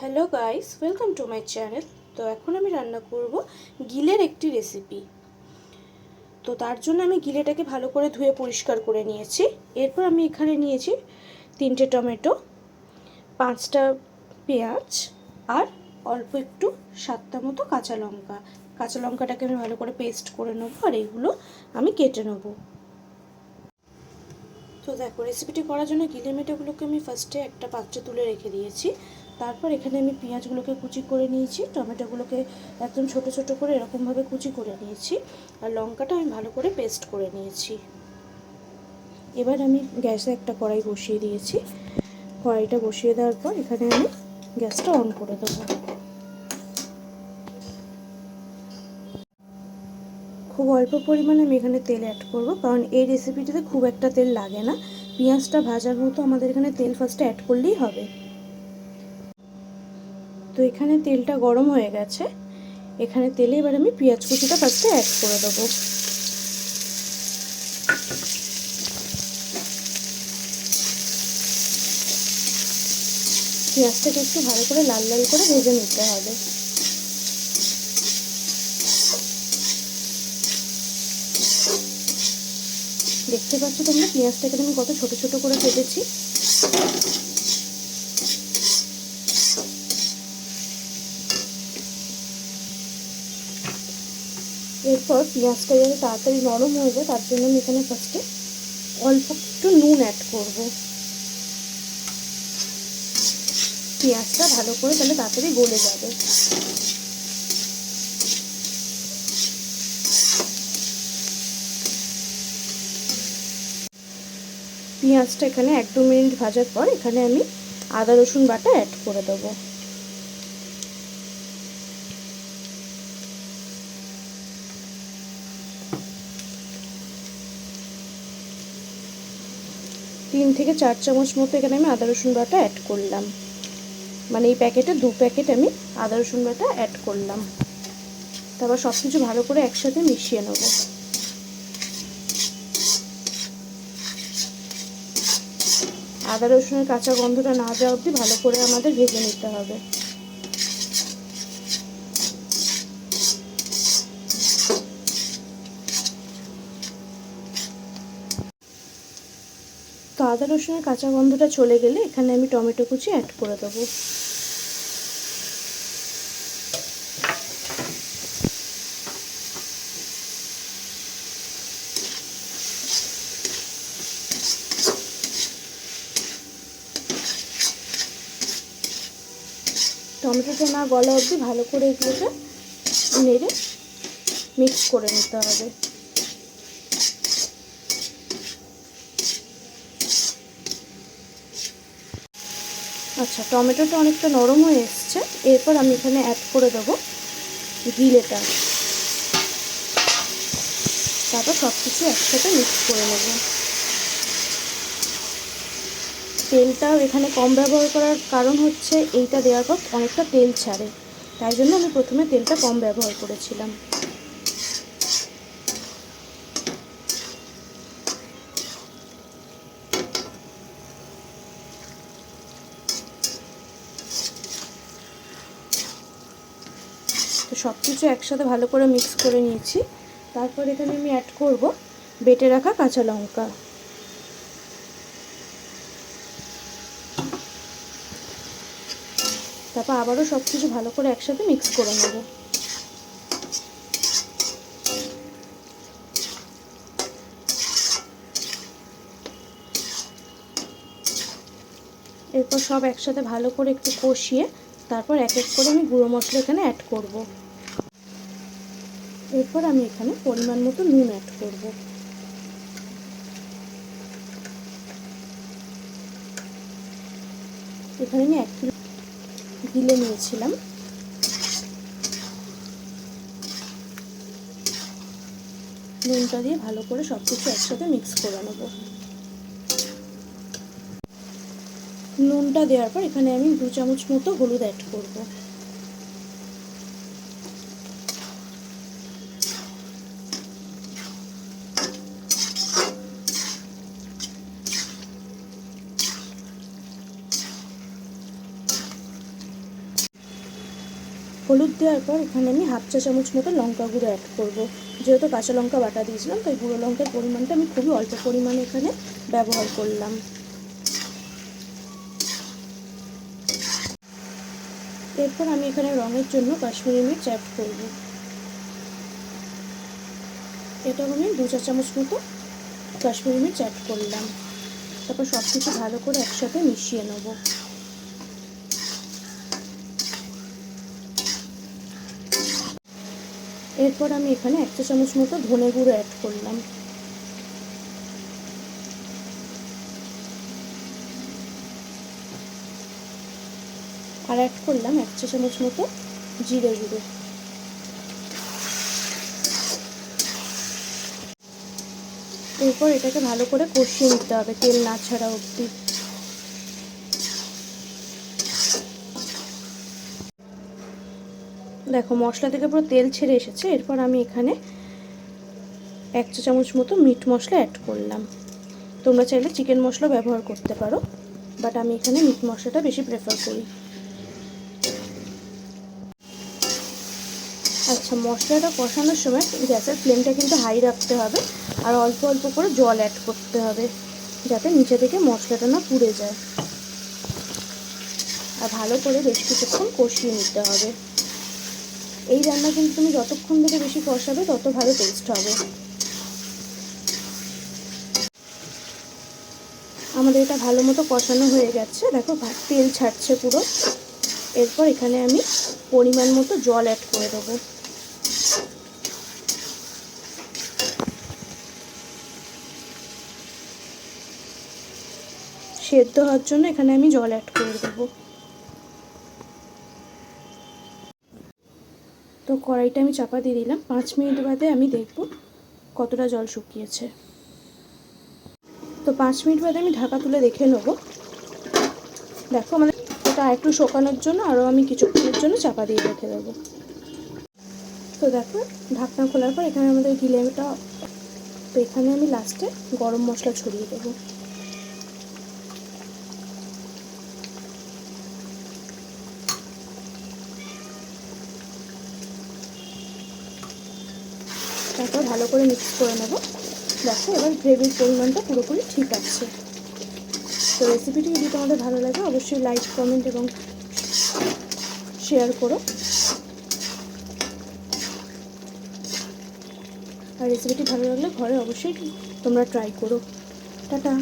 Hello guys welcome to my channel তো এখন আমি রান্না করব গিলের একটি রেসিপি তো তার জন্য আমি গিলেটাকে ভালো করে ধুয়ে পরিষ্কার করে নিয়েছি। এরপর আমি এখানে নিয়েছি তিনটে টমেটো, পাঁচটা পেঁয়াজ আর অল্প একটু সাতটা মতো কাঁচা লঙ্কা। কাঁচা লঙ্কাটাকে আমি ভালো করে পেস্ট করে নেব আর এইগুলো আমি কেটে নেব। তো দেখো রেসিপিটি করার জন্য গিলে মেটেগুলোকে আমি ফার্স্টে একটা পাত্রে তুলে রেখে দিয়েছি। তারপর এখানে আমি পেঁয়াজগুলোকে কুচি করে নিয়েছি, টমেটোগুলোকে একদম ছোট ছোট করে এরকমভাবে কুচি করে নিয়েছি, আর লঙ্কাটা আমি ভালো করে পেস্ট করে নিয়েছি। এবার আমি গ্যাসে একটা কড়াই বসিয়ে দিয়েছি। কড়াইটা বসিয়ে দেওয়ার পর এখানে আমি গ্যাসটা অন করে দেবো। খুব অল্প পরিমাণে আমি এখানে তেল অ্যাড করব, কারণ এই রেসিপিটিতে খুব একটা তেল লাগে না। পেঁয়াজটা ভাজার মতো আমাদের এখানে তেল ফার্স্টে অ্যাড করলেই হবে। তো এখানে তেলটা গরম হয়ে গেছে। এখানে তেলে এবার আমি পেঁয়াজ কুচিটা ফার্স্টে অ্যাড করে দেবো। পেঁয়াজটাকে একটু ভালো করে লাল লাল করে ভেজে নিতে হবে। দেখতে পাচ্ছ তোমরা পেঁয়াজটাকে আমি কত ছোট ছোট করে কেটেছি। এরপর পেঁয়াজটা যাতে তাড়াতাড়ি নরম হয়ে যায়, তার জন্য আমি এখানে ফার্স্টে অল্প একটু নুন অ্যাড করব। পেঁয়াজটা ভালো করে তাহলে তাড়াতাড়ি গলে যাবে। পেঁয়াজটা এখানে এক দু মিনিট ভাজার পর এখানে আমি আদা রসুন বাটা অ্যাড করে দেবো। তিন থেকে চার চামচ মতো এখানে আমি আদা রসুন বাটা অ্যাড করলাম। মানে এই প্যাকেটে দু প্যাকেট আমি আদা রসুন বাটা অ্যাড করলাম। তারপর সব কিছু ভালো করে একসাথে মিশিয়ে নেব। আদা রসুনের কাঁচা গন্ধটা না যাওয়া অবধি ভালো করে আমাদের ভেজে নিতে হবে। আদা, রসুনের কাঁচা গন্ধটা চলে গেলে এখানে আমি টমেটো কুচি অ্যাড করে দেবো। টমেটোটা না গলা অবধি ভালো করে এগুলোকে নেড়ে মিক্স করে নিতে হবে। টমেটোটা অনেকটা নরম হয়ে এসছে। এরপর আমি এখানে অ্যাড করে দেবো গিলেটা তারপর সব কিছু একসাথে মিক্স করে নেব। তেলটা এখানে কম ব্যবহার করার কারণ হচ্ছে এইটা দেওয়ার পর অনেকটা তেল ছাড়ে। তাই জন্য আমি প্রথমে তেলটা কম ব্যবহার করেছিলাম। সব কিছু একসাথে ভালো করে মিক্স করে নিয়েছি। তারপর এখানে আমি অ্যাড করব বেটে রাখা কাঁচা লঙ্কা। তারপর আবারও সব কিছু ভালো করে একসাথে মিক্স করে নেব। এরপর সব একসাথে ভালো করে একটু কষিয়ে তারপর এক এক করে আমি গুঁড়ো মশলা এখানে অ্যাড করব। এরপর আমি এখানে পরিমাণ মতো নুন অ্যাড করব। এখানে আমি এক কিলো গিলে নিয়েছিলাম। নুনটা দিয়ে ভালো করে সব কিছু একসাথে মিক্স করে নেব। নুনটা দেওয়ার পর এখানে আমি দু চামচ মতো হলুদ অ্যাড করব। হলুদ দেওয়ার পর এখানে আমি হাফ চা চামচ মতো লঙ্কা গুঁড়ো অ্যাড করব। যেহেতু কাঁচা লঙ্কা বাটা দিয়েছিলাম, তাই গুঁড়ো লঙ্কার পরিমাণটা আমি খুবই অল্প পরিমাণে এখানে ব্যবহার করলাম। এরপর আমি এখানে রঙের জন্য কাশ্মীরি মির্চ অ্যাড করব। এটা আমি দু চা চামচ মতো কাশ্মীরি মির্চ অ্যাড করলাম। তারপর সব কিছু ভালো করে একসাথে মিশিয়ে নেব। এরপর আমি এখানে এক চা চামচ মতো ধনে গুঁড়ো অ্যাড করলাম। আর অ্যাড করলাম এক চা চামচ মতো জিরে গুঁড়ো। এরপর এটাকে ভালো করে কষিয়ে নিতে হবে তেল না ছাড়া অবধি। দেখো, মশলা থেকে পুরো তেল ছেড়ে এসেছে। এরপর আমি এখানে এক চা চামচ মতো মিট মশলা অ্যাড করলাম। তোমরা চাইলে চিকেন মশলা ব্যবহার করতে পারো বাট আমি এখানে মিট মশলাটা বেশি প্রেফার করি। আচ্ছা মশলাটা কষানোর সময় গ্যাসের ফ্লেমটা কিন্তু হাই রাখতে হবে, আর অল্প অল্প করে জল অ্যাড করতে হবে, যাতে নিচে থেকে মশলাটা না পুড়ে যায়। আর ভালো করে বেশ কিছুক্ষণ কষিয়ে নিতে হবে। এই রান্না কিন্তু তুমি যতক্ষণ ধরে বেশি কষাবে, তত ভালো টেস্ট হবে। আমাদের এটা ভালো মতো কষানো হয়ে গেছে। দেখো তেল ছাড়ছে পুরো। এরপর এখানে আমি পরিমাণ মতো জল অ্যাড করে দেবো। সেদ্ধ হওয়ার জন্য এখানে আমি জল অ্যাড করে দেবো। তো কড়াইটা আমি চাপা দিয়ে দিলাম। পাঁচ মিনিট বাদে আমি দেখব কতটা জল শুকিয়েছে। তো পাঁচ মিনিট বাদে আমি ঢাকা তুলে দেখে নেব। দেখো মানে ওটা একটু শোকানোর জন্য আরও আমি কিছুক্ষণের জন্য চাপা দিয়ে রেখে দেবো। তো দেখো, ঢাকনা খোলার পর এখানে আমাদের গিলেটা তো এখানে আমি লাস্টে গরম মশলা ছড়িয়ে দেবো। তারপর ভালো করে মিক্স করে নেব। দেখো, এবার গ্রেভির পরিমাণটা পুরোপুরি ঠিক আছে। তো রেসিপিটি যদি তোমাদের ভালো লাগে, অবশ্যই লাইক কমেন্ট এবং শেয়ার করো। আর রেসিপিটি ভালো লাগলে ঘরে অবশ্যই তোমরা ট্রাই করো। টাটা!